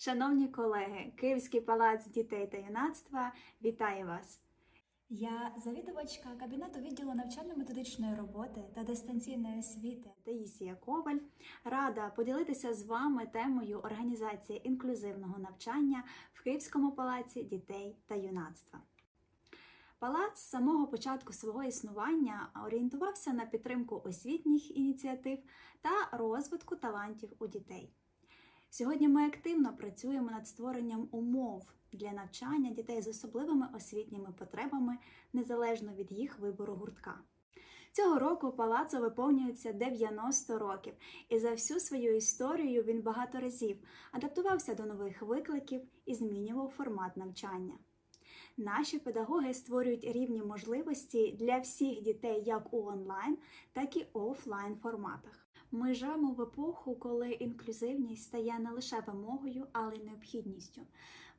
Шановні колеги, Київський палац дітей та юнацтва вітає вас! Я завідувачка кабінету відділу навчально-методичної роботи та дистанційної освіти. Таїсія Коваль рада поділитися з вами темою організації інклюзивного навчання в Київському палаці дітей та юнацтва. Палац з самого початку свого існування орієнтувався на підтримку освітніх ініціатив та розвитку талантів у дітей. Сьогодні ми активно працюємо над створенням умов для навчання дітей з особливими освітніми потребами незалежно від їх вибору гуртка. Цього року палацу виповнюється 90 років, і за всю свою історію він багато разів адаптувався до нових викликів і змінював формат навчання. Наші педагоги створюють рівні можливості для всіх дітей як у онлайн, так і офлайн форматах. Ми живемо в епоху, коли інклюзивність стає не лише вимогою, але й необхідністю.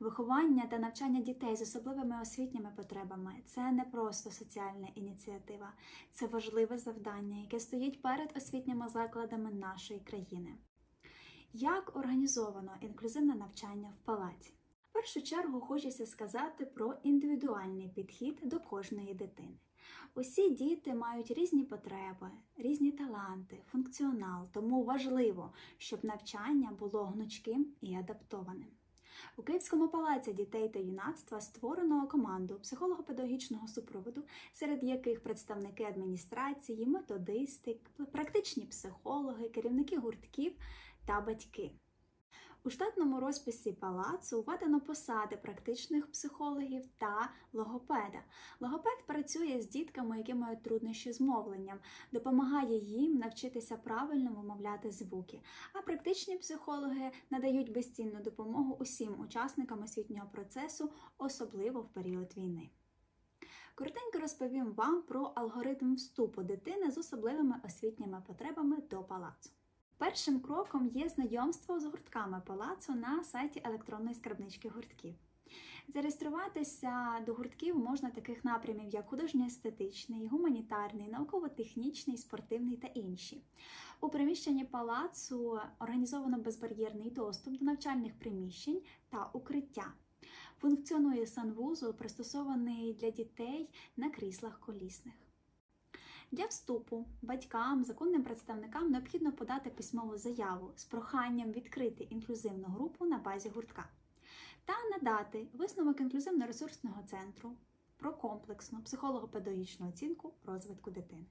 Виховання та навчання дітей з особливими освітніми потребами це не просто соціальна ініціатива, це важливе завдання, яке стоїть перед освітніми закладами нашої країни. Як організовано інклюзивне навчання в палаці? В першу чергу хочеться сказати про індивідуальний підхід до кожної дитини. Усі діти мають різні потреби, різні таланти, функціонал, тому важливо, щоб навчання було гнучким і адаптованим. У Київському палаці дітей та юнацтва створено команду психолого-педагогічного супроводу, серед яких представники адміністрації, методисти, практичні психологи, керівники гуртків та батьки. У штатному розписі палацу введено посади практичних психологів та логопеда. Логопед працює з дітками, які мають труднощі з мовленням, допомагає їм навчитися правильно вимовляти звуки. А практичні психологи надають безцінну допомогу усім учасникам освітнього процесу, особливо в період війни. Коротенько розповім вам про алгоритм вступу дитини з особливими освітніми потребами до палацу. Першим кроком є знайомство з гуртками палацу на сайті електронної скарбнички гуртків. Зареєструватися до гуртків можна таких напрямів, як художньо-естетичний, гуманітарний, науково-технічний, спортивний та інші. У приміщенні палацу організовано безбар'єрний доступ до навчальних приміщень та укриття. Функціонує санвузол, пристосований для дітей на кріслах колісних. Для вступу батькам, законним представникам необхідно подати письмову заяву з проханням відкрити інклюзивну групу на базі гуртка та надати висновок інклюзивно-ресурсного центру про комплексну психолого-педагогічну оцінку розвитку дитини.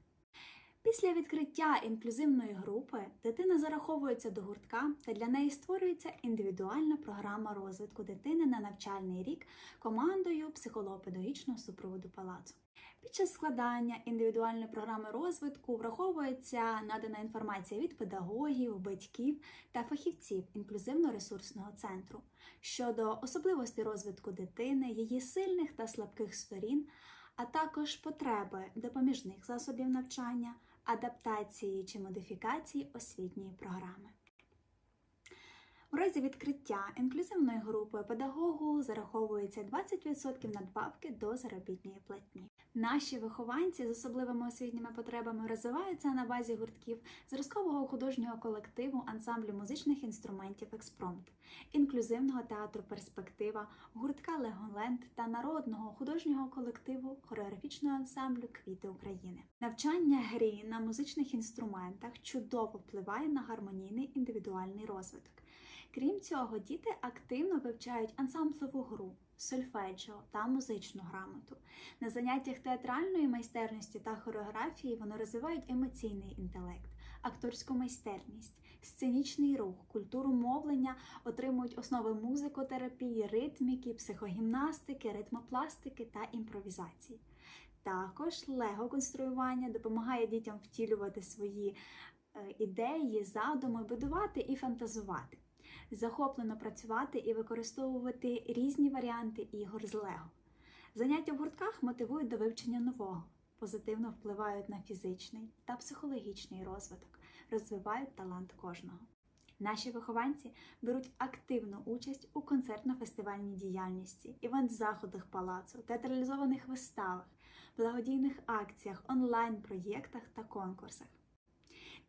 Після відкриття інклюзивної групи дитина зараховується до гуртка та для неї створюється індивідуальна програма розвитку дитини на навчальний рік командою психолого-педагогічного супроводу палацу. Під час складання індивідуальної програми розвитку враховується надана інформація від педагогів, батьків та фахівців інклюзивно-ресурсного центру щодо особливостей розвитку дитини, її сильних та слабких сторін, а також потреби допоміжних засобів навчання, адаптації чи модифікації освітньої програми. У разі відкриття інклюзивної групи педагогу зараховується 20% надбавки до заробітної платні. Наші вихованці з особливими освітніми потребами розвиваються на базі гуртків зразкового художнього колективу ансамблю музичних інструментів Експромт, інклюзивного театру Перспектива, гуртка Леголенд та народного художнього колективу хореографічного ансамблю Квіти України. Навчання грі на музичних інструментах чудово впливає на гармонійний індивідуальний розвиток. Крім цього, діти активно вивчають ансамблеву гру, сольфеджіо та музичну грамоту. На заняттях театральної майстерності та хореографії вони розвивають емоційний інтелект, акторську майстерність, сценічний рух, культуру мовлення, отримують основи музикотерапії, ритміки, психогімнастики, ритмопластики та імпровізації. Також лего-конструювання допомагає дітям втілювати свої е, ідеї, задуми, будувати і фантазувати захоплено працювати і використовувати різні варіанти ігор з Лего. Заняття в гуртках мотивують до вивчення нового, позитивно впливають на фізичний та психологічний розвиток, розвивають талант кожного. Наші вихованці беруть активну участь у концертно-фестивальній діяльності, івент-заходах палацу, театралізованих виставах, благодійних акціях, онлайн-проєктах та конкурсах.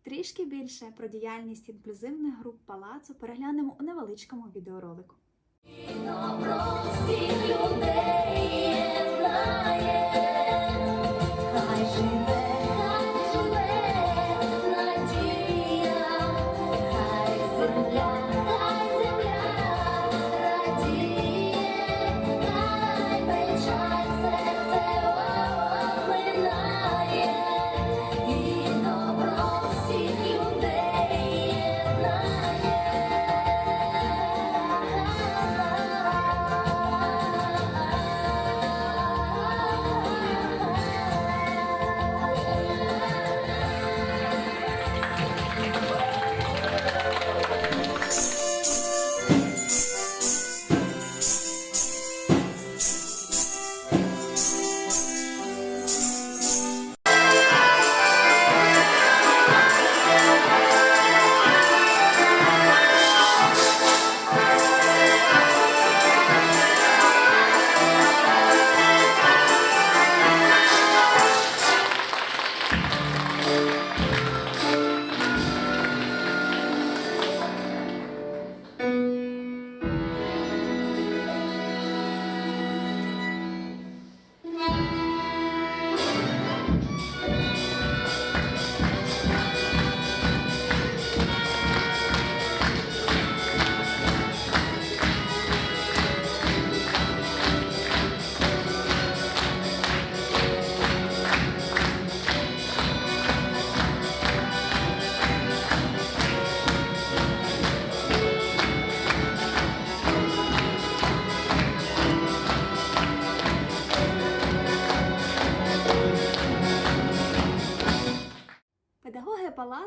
Трішки більше про діяльність інклюзивних груп палацу переглянемо у невеличкому відеоролику. Людей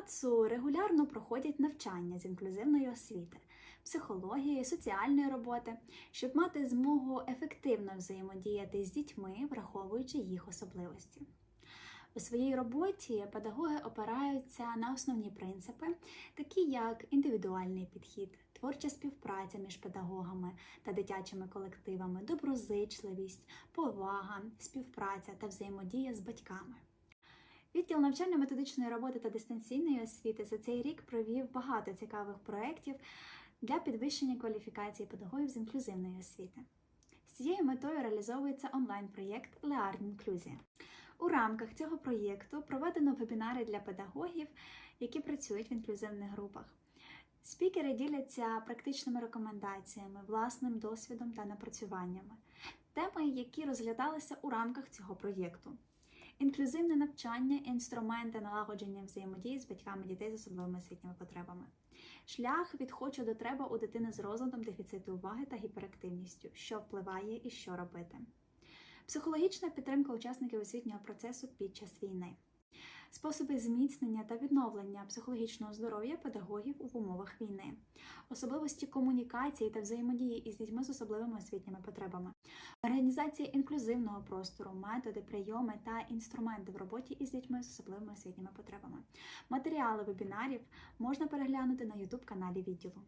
Педагоги регулярно проходять навчання з інклюзивної освіти, психології, соціальної роботи, щоб мати змогу ефективно взаємодіяти з дітьми, враховуючи їх особливості. У своїй роботі педагоги опираються на основні принципи, такі як індивідуальний підхід, творча співпраця між педагогами та дитячими колективами, доброзичливість, повага, співпраця та взаємодія з батьками. Відділ навчально-методичної роботи та дистанційної освіти за цей рік провів багато цікавих проєктів для підвищення кваліфікації педагогів з інклюзивної освіти. З цією метою реалізовується онлайн-проєкт Learn Інклюзія. У рамках цього проєкту проведено вебінари для педагогів, які працюють в інклюзивних групах. Спікери діляться практичними рекомендаціями, власним досвідом та напрацюваннями, теми, які розглядалися у рамках цього проєкту. Інклюзивне навчання, інструменти налагодження взаємодії з батьками дітей з особливими освітніми потребами. Шлях від хочу до треба у дитини з розладом дефіциту уваги та гіперактивністю, що впливає і що робити. Психологічна підтримка учасників освітнього процесу під час війни. Способи зміцнення та відновлення психологічного здоров'я педагогів в умовах війни, особливості комунікації та взаємодії із дітьми з особливими освітніми потребами, організація інклюзивного простору, методи, прийоми та інструменти в роботі із дітьми з особливими освітніми потребами. Матеріали вебінарів можна переглянути на youtube каналі відділу.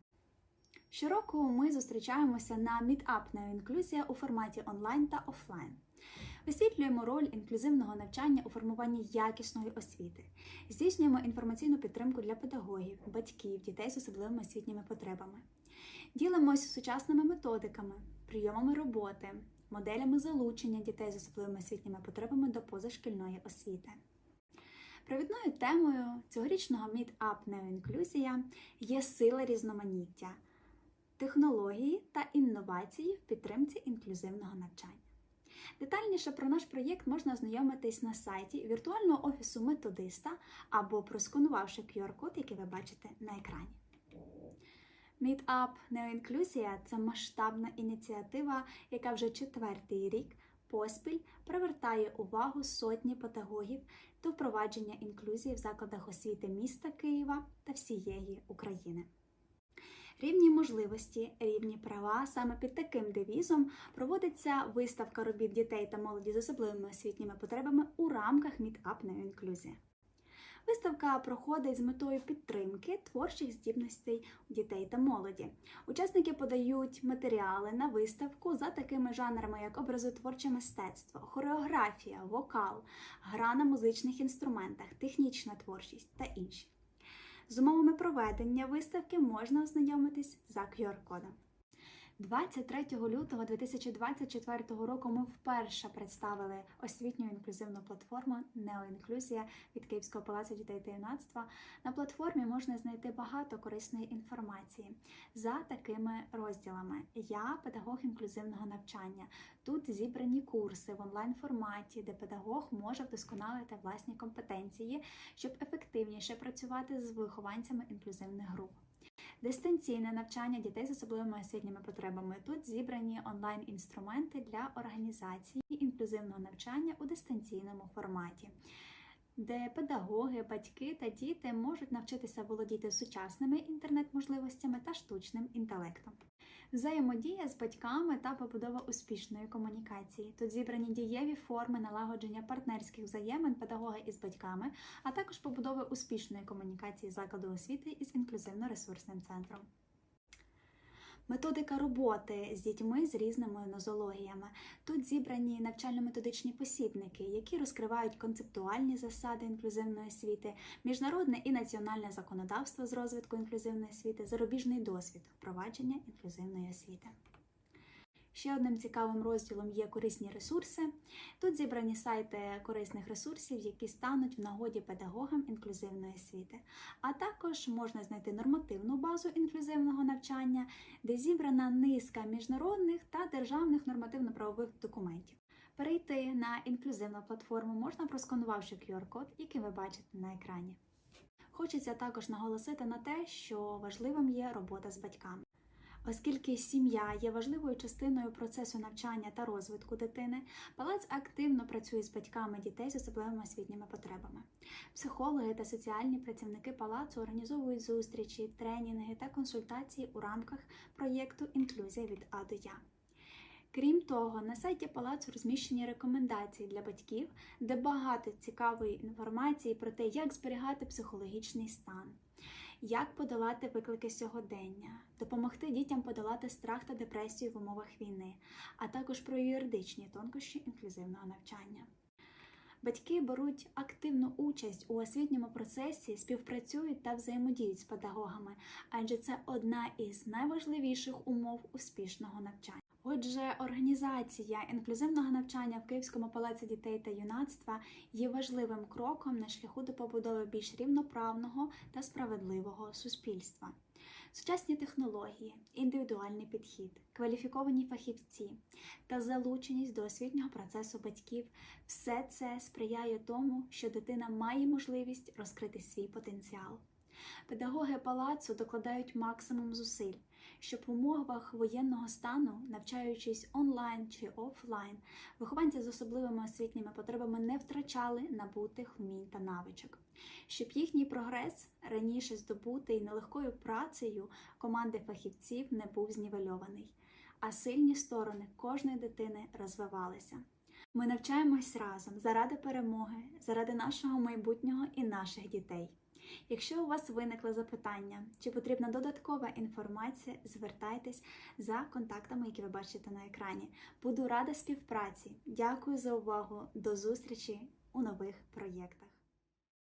Щороку ми зустрічаємося на Meetup «Неоінклюзія» у форматі онлайн та офлайн. Висвітлюємо роль інклюзивного навчання у формуванні якісної освіти, здійснюємо інформаційну підтримку для педагогів, батьків, дітей з особливими освітніми потребами. Ділимося сучасними методиками, прийомами роботи, моделями залучення дітей з особливими освітніми потребами до позашкільної освіти. Провідною темою цьогорічного Meetup «Неоінклюзія» є сила різноманіття, технології та інновації в підтримці інклюзивного навчання. Детальніше про наш проєкт можна ознайомитись на сайті віртуального офісу методиста або просканувавши QR-код, який ви бачите на екрані. Meetup Неоінклюзія це масштабна ініціатива, яка вже четвертий рік поспіль привертає увагу сотні педагогів до впровадження інклюзії в закладах освіти міста Києва та всієї України. Рівні можливості, рівні права саме під таким девізом проводиться виставка робіт дітей та молоді з особливими освітніми потребами у рамках Meetup Неоінклюзія. Виставка проходить з метою підтримки творчих здібностей дітей та молоді. Учасники подають матеріали на виставку за такими жанрами, як образотворче мистецтво, хореографія, вокал, гра на музичних інструментах, технічна творчість та інші. З умовами проведення виставки можна ознайомитись за QR-кодом. 23 лютого 2024 року ми вперше представили освітню інклюзивну платформу Неоінклюзія від Київського палацу дітей та юнацтва. На платформі можна знайти багато корисної інформації за такими розділами: Я педагог інклюзивного навчання. Тут зібрані курси в онлайн форматі, де педагог може вдосконалити власні компетенції, щоб ефективніше працювати з вихованцями інклюзивних груп. Дистанційне навчання дітей з особливими освітніми потребами. Тут зібрані онлайн-інструменти для організації інклюзивного навчання у дистанційному форматі, де педагоги, батьки та діти можуть навчитися володіти сучасними інтернет-можливостями та штучним інтелектом. Взаємодія з батьками та побудова успішної комунікації. Тут зібрані дієві форми налагодження партнерських взаємин педагога із батьками, а також побудови успішної комунікації закладу освіти із інклюзивно-ресурсним центром. Методика роботи з дітьми з різними нозологіями. Тут зібрані навчально-методичні посібники, які розкривають концептуальні засади інклюзивної освіти, міжнародне і національне законодавство з розвитку інклюзивної освіти, зарубіжний досвід впровадження інклюзивної освіти. Ще одним цікавим розділом є корисні ресурси. Тут зібрані сайти корисних ресурсів, які стануть в нагоді педагогам інклюзивної освіти. А також можна знайти нормативну базу інклюзивного навчання, де зібрана низка міжнародних та державних нормативно-правових документів. Перейти на інклюзивну платформу можна просканувавши QR-код, який ви бачите на екрані. Хочеться також наголосити на те, що важливим є робота з батьками. Оскільки сім'я є важливою частиною процесу навчання та розвитку дитини, палац активно працює з батьками дітей з особливими освітніми потребами. Психологи та соціальні працівники палацу організовують зустрічі, тренінги та консультації у рамках проєкту Інклюзія від А до Я. Крім того, на сайті палацу розміщені рекомендації для батьків, де багато цікавої інформації про те, як зберігати психологічний стан, як подолати виклики сьогодення, допомогти дітям подолати страх та депресію в умовах війни, а також про юридичні тонкощі інклюзивного навчання. Батьки беруть активну участь у освітньому процесі, співпрацюють та взаємодіють з педагогами, адже це одна із найважливіших умов успішного навчання. Отже, організація інклюзивного навчання в Київському палаці дітей та юнацтва є важливим кроком на шляху до побудови більш рівноправного та справедливого суспільства. Сучасні технології, індивідуальний підхід, кваліфіковані фахівці та залученість до освітнього процесу батьків все це сприяє тому, що дитина має можливість розкрити свій потенціал. Педагоги палацу докладають максимум зусиль, щоб в умовах воєнного стану, навчаючись онлайн чи офлайн, вихованці з особливими освітніми потребами не втрачали набутих вмінь та навичок, щоб їхній прогрес, раніше здобутий нелегкою працею команди фахівців, не був знівельований, а сильні сторони кожної дитини розвивалися. Ми навчаємось разом заради перемоги, заради нашого майбутнього і наших дітей. Якщо у вас виникли запитання чи потрібна додаткова інформація, звертайтесь за контактами, які ви бачите на екрані. Буду рада співпраці. Дякую за увагу. До зустрічі у нових проєктах.